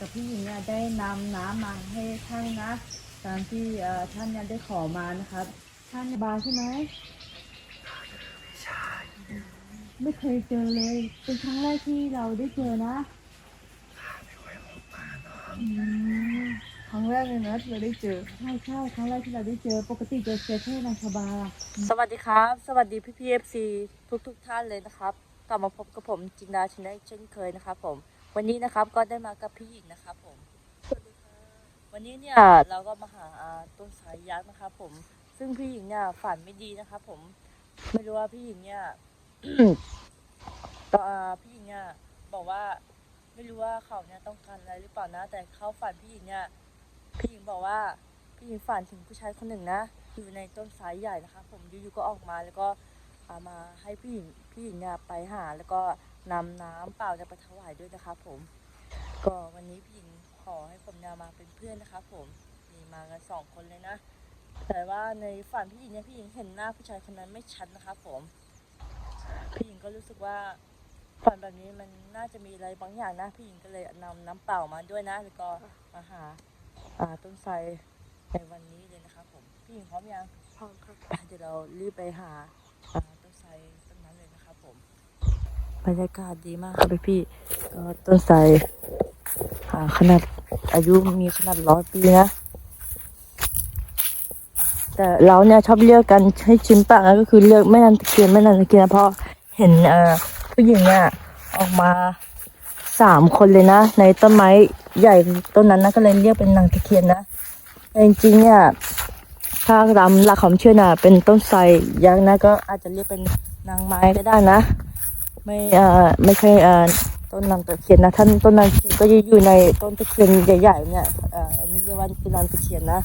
กับพี่หญิงเนี่ยได้นำน้ำมาให้ท่านนะ ตามที่ท่านเนี่ยได้ขอมานะครับ ท่านบาใช่ไหมไม่เคยเจอเลย เป็นครั้งแรกที่เราได้เจอนะครั้งแรกเลยนะที่เราได้เจอใช่ใช่ครั้งแรกที่เราได้เจอ ปกติจะเจอแค่นางชบา สวัสดีครับ สวัสดีพี่พีเอฟซีทุกทุกท่านเลยนะครับ กลับมาพบกับผมจินดาชนะเช่นเคยนะครับผม วันนี้นะครับก็ได้มากับพี่หญิงนะครับผมวันนี้เนี่ยเราก็มาหาอ่าต้นสายยักษ์นะครับผม ซึ่งพี่หญิงเนี่ยฝันไม่ดีนะครับผม ไม่รู้ว่าพี่หญิงเนี่ยตอนอ่าพี่หญิงเนี่ยบอกว่า ไม่รู้ว่าเขาเนี่ยต้องการอะไรหรือเปล่านะ แต่เขาฝันพี่หญิงเนี่ยพี่หญิงบอกว่าพี่หญิงฝันถึงผู้ชายคนหนึ่งนะอยู่ในต้นสายใหญ่นะคะผมอยู่ๆก็ออกมาแล้วก็ เอามาให้พี่หญิงพี่หญิงเนี่ยไปหา แล้วก็นำน้ำเปล่าเนี่ยไปถวายด้วยนะคะผมก็วันนี้พี่หญิงขอให้ผมเนี่ยมาเป็นเพื่อนนะคะผมมีมากันสองคนเลยนะ แต่ว่าในฝันพี่หญิงเนี่ยพี่หญิงเห็นหน้าผู้ชายคนนั้นไม่ชัดนะคะผมพี่หญิงก็รู้สึกว่าฝันแบบนี้มันน่าจะมีอะไรบางอย่างนะพี่หญิงก็เลยนำน้ำเปล่ามาด้วยนะ แล้วก็มาหาอ่าต้นไทรในวันนี้เลยนะคะผมพี่หญิงพร้อมยังพร้อมครับไปเดี๋ยวเรารีบไปหา ไทรต้นนั้นเลยนะครับผมบรรยากาศดีมากครับพี่พี่ๆก็ต้นไทรขนาดอายุมีขนาดร้อยปีนะ แต่เราเนี่ยชอบเรียกกันให้ชินปากก็คือเรียกแม่นันตะเคียนแม่นันตะเคียนเพราะเห็นเอ่อผู้หญิงเนี่ยออกมาสามคนเลยนะ ในต้นไม้ใหญ่ต้นนั้นนะก็เลยเรียกเป็นนางตะเคียนนะแต่จริงๆเนี่ย ถ้าตามหลักความเชื่อน่ะ เป็นต้นไทรยักษ์นะก็อาจจะเรียกเป็นนางไม้ก็ได้นะ ไม่เอ่อไม่ใช่เอ่อต้นนางตะเคียนนะท่านต้นนางตะเคียนก็จะอยู่ในต้นตะเคียนใหญ่ๆเนี่ยเอ่ออันนี้เรียกว่าเป็นนางตะเคียนนะ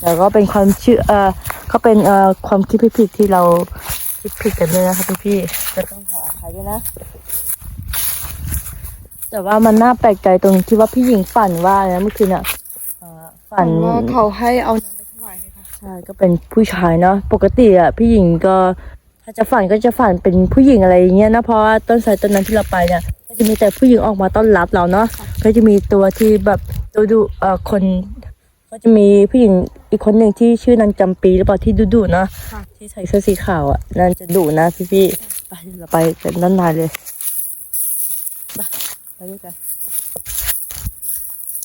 แต่ก็เป็นความเชื่อเอ่อก็เป็นเอ่อความคิดผิดๆที่เราคิดผิดกันด้วยนะครับพี่ๆจะต้องขออภัยด้วยนะ แต่ว่ามันน่าแปลกใจตรงที่ว่าพี่หญิงฝันว่านะเมื่อคืนอะฝันนว่าเขาให้เอาน้ำไป ช่ก็เป็นผู้ชายเนาะปกติอะพี่หญิงก็ถ้าจะฝันก็จะฝันเป็นผู้หญิงอะไรอย่างเงี้ยนะเพราะว่าต้นไทรต้นนั้นที่เราไปเนี่ยก็จะมีแต่ผู้หญิงออกมาต้อนรับเราเนาะก็จะมีตัวที่แบบดูดูเอ่อคน ก็จะมีผู้หญิงอีกคนหนึ่งที่ชื่อนางจำปีหรือเปล่าที่ดุดุเนาะที่ใส่เสื้อสีขาวอะนั่นจะดุนะพี่พี่ๆไปเราไปกันด้านในเลยไปด้วยกัน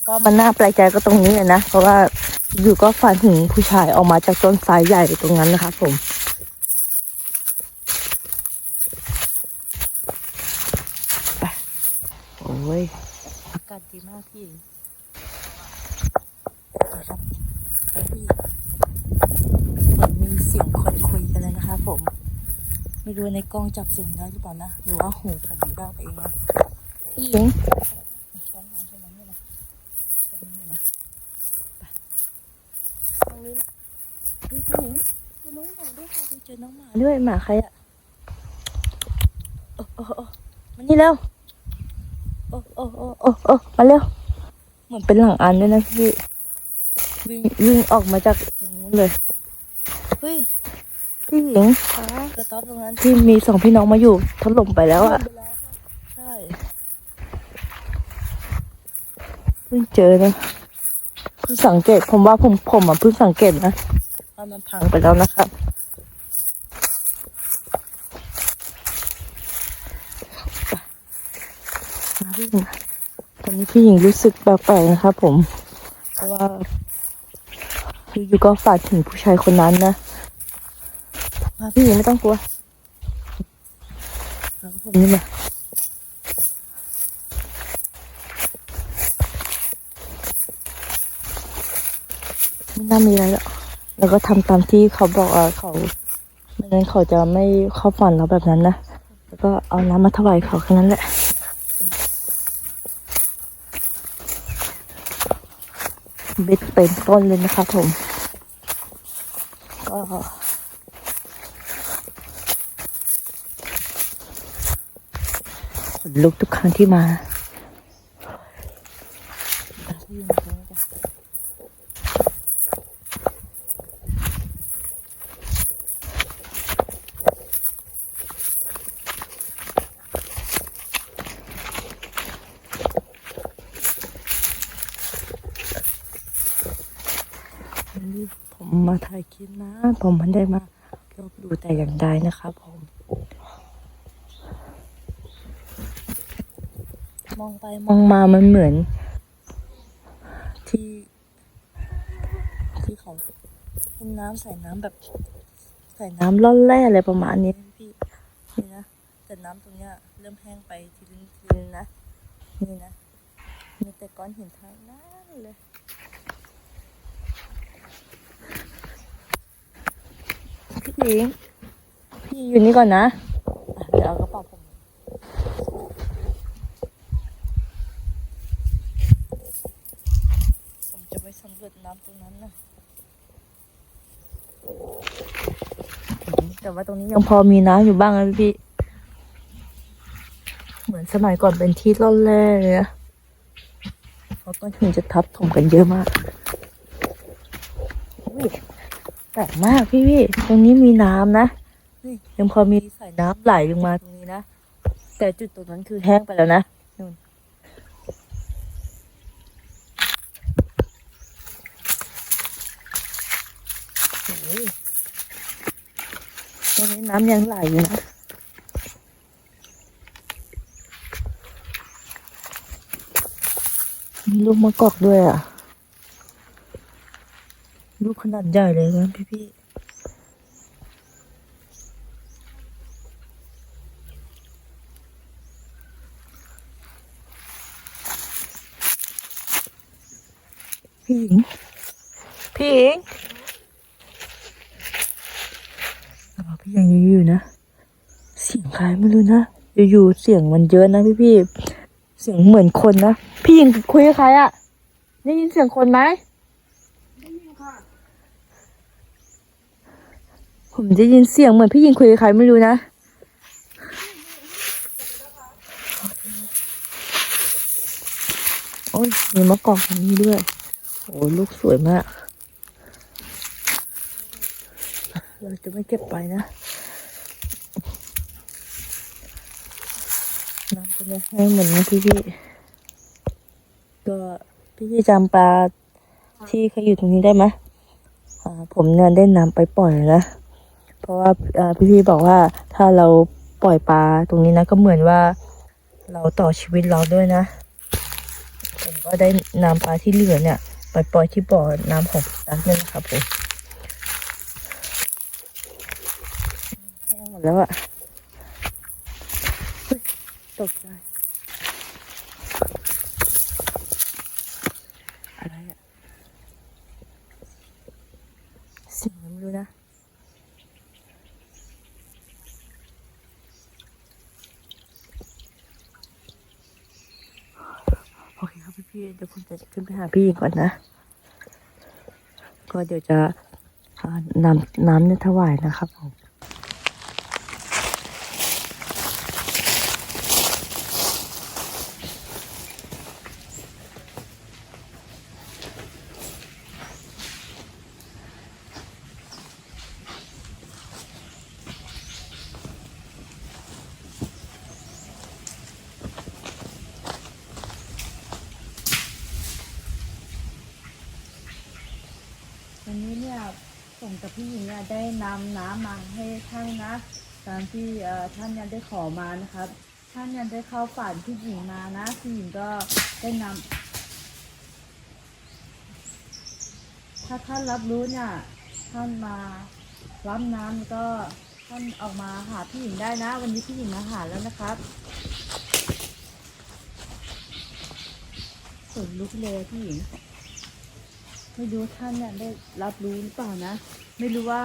ก็มันน่าแปลกใจก็ตรงนี้แหละนะเพราะว่า อยู่ก็ฝันถึงผู้ชายออกมาจากต้นไทรใหญ่ตรงนั้นนะคะผม ไป โอ้ย อากาศดีมากพี่นะครับไปพี่เหมือนมีเสียงคนคุยกันเลยนะคะผม ไม่รู้ในกล้องจับเสียงได้หรือเปล่านะ หรือว่าหูผมเดาไปเองนะพี่หญิงช้อนน้ำใช่ไหมเนี่ยนะจะไม่เนี่ยนะ ตรง นี้นะเฮ้ยผู้หญิงเจอน้องหมาด้วยค่ะเจอน้องหมาด้วยหมาใครอะโอ้โอ้โอ้มานี่เร็วโอ้โอ้โอ้โอ้โอ้มาเร็วเหมือนเป็นหลังอันด้วยนะพี่วิ่งวิ่งออกมาจากตรงนู้นเลยเฮ้ยพี่หญิงค่ะกระต๊อบตรงนั้นที่มีสองพี่น้องมาอยู่ถล่มไปแล้วอะไปแล้วค่ะใช่เพิ่งเจอนะเพิ่งสังเกต ผมว่าผมผมอะเพิ่งสังเกตนะว่ามันพังไปแล้วนะครับไปมาพี่หญิงตอนนี้พี่หญิงรู้สึกแปลกๆนะครับผม เพราะว่าอยู่ๆก็ฝันถึงผู้ชายคนนั้นนะมาพี่หญิงไม่ต้องกลัวเอาผมนี่มา น่ามีอะไรแล้วแล้วก็ทำตามที่เขาบอกเออเขาไม่งั้นเขาจะไม่เข้าฝันเราแบบนั้นนะแล้วก็เอาน้ำมาถวายเขาแค่นั้นแหละเบ็ดเป็นต้นเลยนะคะผม ก็ขนลุกทุกครั้งที่มา ผมมาถ่ายคลิปนะ ผมไม่ได้มาลบดูแต่อย่างใดนะครับผมมองไปมองมามันเหมือน ที่ ที่เขาเป็นน้ำใส่น้ำแบบ ใส่น้ำล่อนแร่อะไรประมาณนี้พี่นี่นะแต่น้ำตรงเนี้ยเริ่มแห้งไปทีนึงทีนึงนะนี่นะมีแต่ก้อนหินทางนั้นเลย พี่หญิงพี่อยู่นี่ก่อนนะ เดี๋ยวเอากระเป๋าผมผมจะไปสำรวจน้ำตรงนั้นนะแต่ว่าตรงนี้ยังพอมีน้ำอยู่บ้างนะพี่ เหมือนสมัยก่อนเป็นที่ร่อนแร่เลยนะเพราะก้อนหินจะทับถมกันเยอะมากอุ้ย แปลกมากพี่พี่ตรงนี้มีน้ำนะนี่ยังพอมีสายน้ำไหลลงมาตรงนี้นะแต่จุดตรงนั้นคือแห้งไปแล้วนะตรงนี้น้ำยังไหลอยู่นะมีลูกมะกอกด้วยอะ ลูกขนาดใหญ่เลยนะพี่พี่พี่หญิง พี่หญิงแต่ว่าพี่ยังอยู่ๆนะ เสียงใครไม่รู้นะ อยู่ๆเสียงมันเยอะนะพี่พี่ เสียงเหมือนคนนะ พี่ยิงคุยกับใครอะได้ยินเสียงคนไหม ผมได้ยินเสียงเหมือนพี่ยิงคุยกับใครไม่รู้นะ โอ้ยมีมะกอกตรงนี้ด้วย โอ้ลูกสวยมาก เราจะไม่เก็บไปนะน้ำจะไม่แห้งเหมือนพี่พี่ก็พี่พี่จำปลาที่เขาอยู่ตรงนี้ได้ไหมผมเนี่ยได้นำไปปล่อยนะ เพราะว่าพี่พี่บอกว่าถ้าเราปล่อยปลาตรงนี้นะก็เหมือนว่าเราต่อชีวิตเราด้วยนะ ผมก็ได้นำปลาที่เหลือเนี่ยไปปล่อยที่บ่อน้ำของร้านนี่นะครับผมแห้งหมดแล้วอะตกใจ อะไรอะเสิ่งอะไรไม่รู้นะ โอเคครับ พี่เดี๋ยวผมจะขึ้นไปหาพี่ก่อนนะ ก็เดี๋ยวจะนำน้ำเนี่ยถวายนะครับผม วันนี้เนี่ยผมกับพี่หญิงเนี่ยได้นำน้ำมาให้ท่านนะตามที่ท่านเนี่ยได้ขอมานะครับ ท่านเนี่ยได้เข้าฝันพี่หญิงมานะพี่หญิงก็ได้นำถ้าท่านรับรู้เนี่ยท่านมารับน้ำก็ท่านออกมาหาพี่หญิงได้นะ วันนี้พี่หญิงมาหาแล้วนะครับขนลุกเลยพี่หญิง ไม่รู้ท่านเนี่ยได้รับรู้หรือเปล่านะ ไม่รู้ว่า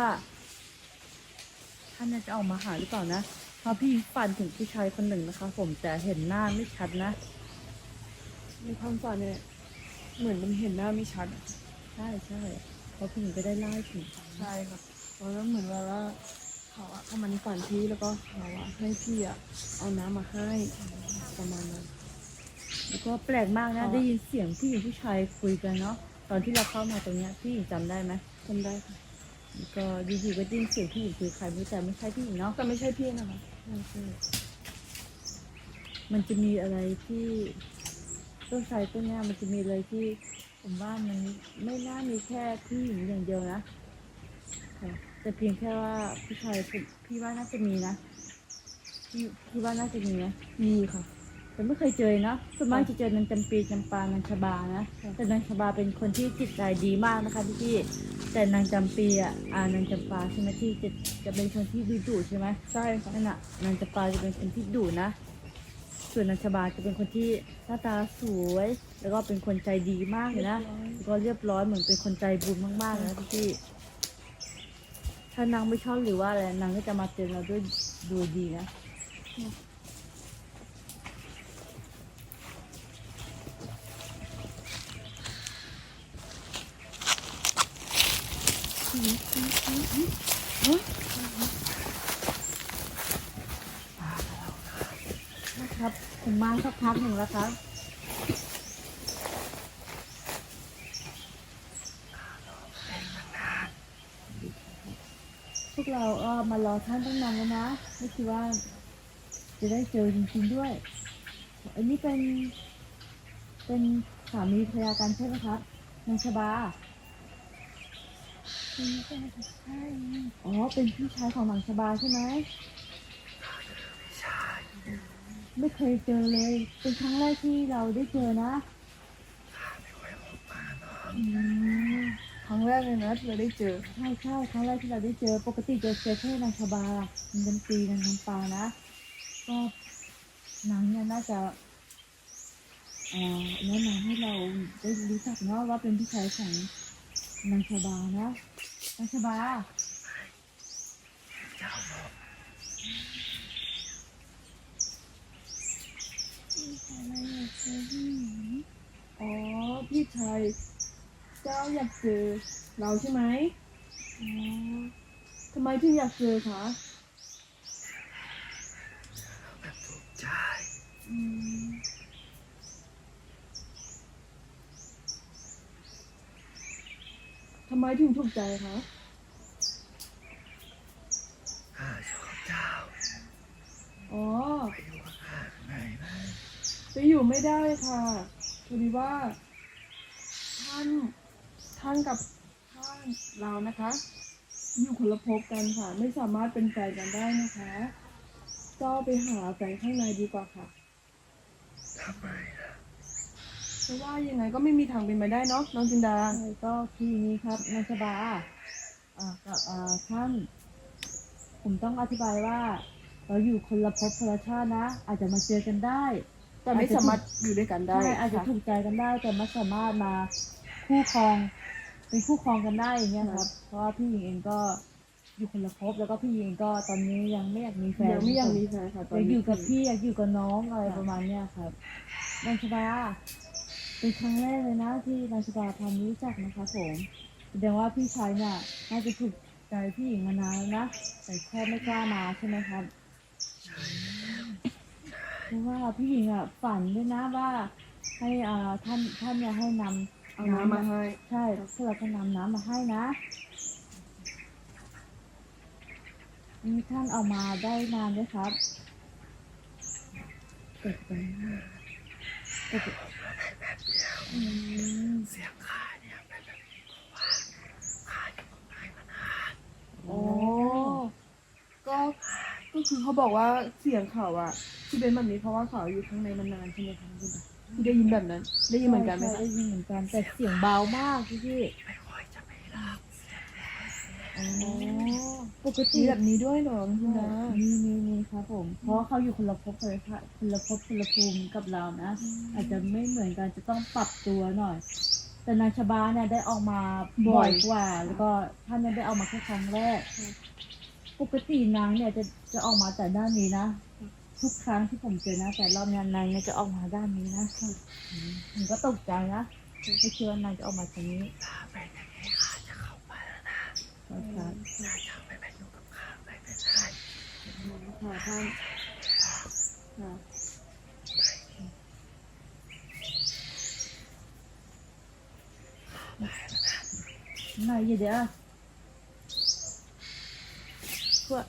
ท่านเนี่ยจะออกมาหาหรือเปล่านะเพราะพี่ฝันถึงผู้ชายคนหนึ่งนะคะ ผมแต่เห็นหน้าไม่ชัดนะ ในความฝันเนี่ย เหมือนมันเห็นหน้าไม่ชัดอะใช่ใช่เพราะพี่หญิงก็ได้เล่าให้ผมฟังใช่ครับเพราะว่าเหมือนว่าว่าเขาอะเข้ามาในฝันพี่แล้วก็เขาอะให้พี่อะเอาน้ำมาให้ประมาณนั้น แล้วก็แปลกมากนะอ๋อได้ยินเสียงพี่หญิงผู้ชายคุยกันเนาะต อนที่เราเข้ามาตรงเนี้ยพี่หญิงจำได้ไหมจำได้ค่ะแล้วก็อยู่ๆก็ได้ยินเสียงพี่หญิงคุยใครไม่รู้แต่ไม่ใช่พี่หญิงเนาะแต่ไม่ใช่พี่นะคะใช่ใช่มันจะมีอะไรที่ต้นไทรต้นเนี้ยมันจะมีอะไรที่ผมว่ามันไม่น่ามีแค่ผู้หญิงอย่างเดียวนะค่ะแต่เพียงแค่ว่าผู้ชายผมพี่ว่าน่าจะมีนะพี่พี่ว่าน่าจะมีนะมีค่ะ แต่ไม่เคยเจอนะส่วนมากจะเจอนางจำปีจำปานางชบานะค่ะแต่นางชบาเป็นคนที่จิตใจดีมากนะคะพี่พี่แต่นางจำปีอะอ่านางจำปาใช่ไหมที่จะจะเป็นคนที่ดุดุใช่ไหมใช่ค่ะนั่นน่ะนางจำปาจะเป็นคนที่ดุนะ ส่วนนางชบาจะเป็นคนที่หน้าตาสวย แล้วก็เป็นคนใจดีมากเลยนะแล้วก็เรียบร้อยเหมือนเป็นคนใจบุญมากๆเลยนะพี่พี่ถ้านางไม่ชอบหรือว่าอะไรนางก็จะมาเตือนเราด้วยดูดีนะ ครับผมมาสักพักหนึ่งแล้วครับพวกเราเออมารอท่านตั้งนานแล้วนะไม่คิดว่า จะได้เจอจริงๆด้วย อันนี้เป็น เป็นสามีภรรยากันใช่ไหมครับนางชบา อ๋อ เป็นพี่ชายของนางชบาใช่ไหมไม่เคยเจอเลย เป็นครั้งแรกที่เราได้เจอนะอืมครั้งแรกเลยนะที่เราได้เจอ ใช่ใช่ครั้งแรกที่เราได้เจอ ปกติจะเจอแค่นางชบามันเป็นปีนางน้ำปลานะ ก็นางเนี่ยน่าจะเอ่อแนะนำให้เราได้รู้จักเนาะว่าเป็นพี่ชายของ นางชบานะนางชบาอ๋อ พี่ชายเจ้าอยากเจอเราใช่ไหมอ๋อทำไมถึงอยากเจอคะอืม ทำไมถึงถูกใจคะข้าชอบเจ้าอ๋อ ไปอยู่กับข้าข้างในไหมไปอยู่ไม่ได้ค่ะพอดีว่า ท่านท่านกับท่านเรานะคะ อยู่คนละภพกันค่ะ ไม่สามารถเป็นแฟนกันได้นะคะเจ้าไปหาแฟนข้างในดีกว่าค่ะ ทำไมล่ะ เพราะว่ายังไงก็ไม่มีทางเป็นไปได้เนาะน้องจินดาใช่ก็คืออย่างนี้ครับนางชบาอ่ากับอ่าท่าน ผมต้องอธิบายว่า เราอยู่คนละภพคนละชาตินะ อาจจะมาเจอกันได้แต่ไม่สามารถอยู่ด้วยกันได้ใช่อาจจะค่ะถูกใจกันได้ แต่ไม่สามารถมาคู่ครองเป็นคู่ครองกันได้อย่างเงี้ยครับ เพราะว่าพี่หญิงเองก็อยู่คนละภพแล้วก็พี่หญิงก็ตอนนี้ยังไม่อยากมีแฟนยังไม่อยากมีแฟนค่ะตออนยากอนี้ยู่กับพี่อยากอยู่กับน้องอะไรประมาณเนี้ยครับนางชบา เป็นครั้งแรกเลยนะที่นางชบาพานี้รู้จักนะคะผมแสดงว่าพี่ชายเนี่ยน่าจะถูกใจพี่หญิงมานานแล้วนะ แต่แค่ไม่กล้ามาใช่ไหมครับใช่แล้วเพราะว่าพี่หญิงอะฝันด้วยนะว่าให้อ่าท่านท่านเนี่ยให้นำเอาน้ำมาให้ ใช่พวกเราก็นำน้ำมาให้นะนี่ท่านเอามาได้นานด้วยครับเก็บไปนะเก็บไปอืม เสียงข้าเนี่ยเป็นแบบนี้เพราะว่าข้าอยู่กับนายมานานอ๋อก็ก็คือเขาบอกว่าเสียงเขาอะที่เป็นแบบนี้เพราะว่าเขาอยู่ข้างในมานานใช่ไหมคะคุณตาที่ได้ยินแบบนั้น ได้ยินเหมือนกันไหมใช่คะได้ยินเหมือนกันแต่เสียงเบามากพี่พี่ไม่ค่อยจะไม่รับเสียงอ๋อ ปกมีติแบบนี้ด้วยเหรอคุณตามีมีมีครับผม เพราะเขาอยู่คนละภพคนละชาติคนละภพคนละภูมิกับเรานะ อาจจะไม่เหมือนกันจะต้องปรับตัวหน่อย แต่นางชบาเนี่ยได้ออกมาบ่อยกว่า แล้วก็ท่านเนี่ยได้ออกมาแค่ครั้งแรก ปกตินางเนี่ยจะจะออกมาแต่ด้านนี้นะ ทุกครั้งที่ผมเจอนะ แต่รอบเนี้ยนางเนี่ยจะออกมาด้านนี้นะอืมผมก็ตกใจนะไม่คิดว่านางจะออกมาทางนี้ ค่ะท่านค่ะไหนอย่เดี๋ยวพวก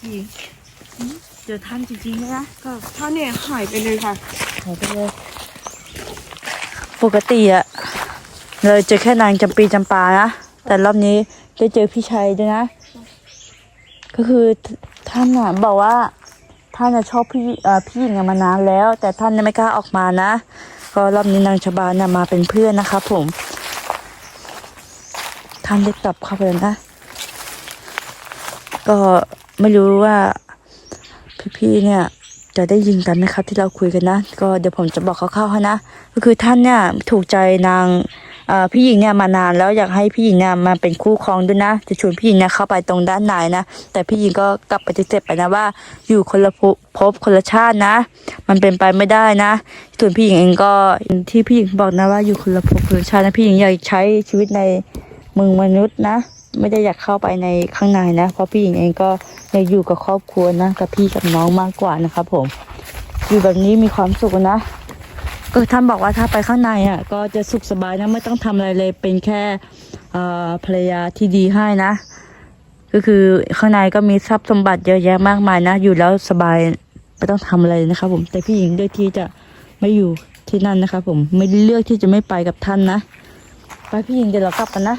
พี่เจอท่านจริงๆไหมนะก็ท่านเนี่ยหายไปเลยค่ะหายไปเลย ปกติอะ เราเจอแค่นางจำปีจำปานะแต่รอบนี้ได้เจอพี่ชัยด้วยนะ ก็คือท่านอะบอกว่าท่านจะชอบพี่เอ่อพี่หญิงมานานแล้ว แต่ท่านไม่กล้าออกมานะ ก็รอบนี้นางชบานะมาเป็นเพื่อนนะครับผม ท่านได้กลับเข้าไปแล้วนะ ก็ไม่รู้ว่าพี่ๆเนี่ยจะได้ยินกันไหมครับที่เราคุยกันนะ ก็เดี๋ยวผมจะบอกคร่าวๆให้นะ ก็คือท่านเนี่ยถูกใจนาง พี่หญิงเนี่ยมานานแล้วอยากให้พี่หญิงเนี่ยมาเป็นคู่ครองด้วยนะ จะชวนพี่หญิงเนี่ยเข้าไปตรงด้านในนะ แต่พี่หญิงก็กลับปฏิเสธไปนะว่า อยู่คนละภพภพคนละชาตินะ มันเป็นไปไม่ได้นะ ส่วนพี่หญิงเองก็ที่พี่หญิงบอกนะว่าอยู่คนละภพคนละชาตินะพี่หญิงอยากใช้ชีวิตในเมืองมนุษย์นะ ไม่ได้อยากเข้าไปในข้างในนะ เพราะพี่หญิงเองก็อยากอยู่กับครอบครัวนะกับพี่กับน้องมากกว่านะครับผมอยู่แบบนี้มีความสุขนะ ก็ท่านบอกว่าถ้าไปข้างในอะ ก็จะสุขสบายนะไม่ต้องทำอะไรเลยเป็นแค่ภรรยาที่ดีให้นะ ก็คือข้างในก็มีทรัพย์สมบัติเยอะแยะมากมายนะ อยู่แล้วสบายไม่ต้องทำอะไรนะครับผมแต่พี่หญิงเลือกที่จะไม่อยู่ที่นั่นนะครับผมไม่เลือกที่จะไม่ไปกับท่านนะ ไปพี่หญิงเดี๋ยวเรากลับกันนะ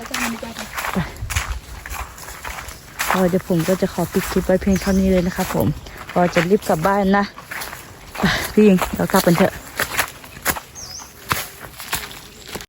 เดี๋ยวผมก็จะขอปิดคลิปไว้เพียงเท่านี้เลยนะครับผมก็จะรีบกลับบ้านนะไปพี่หญิงเรากลับกันเถอะ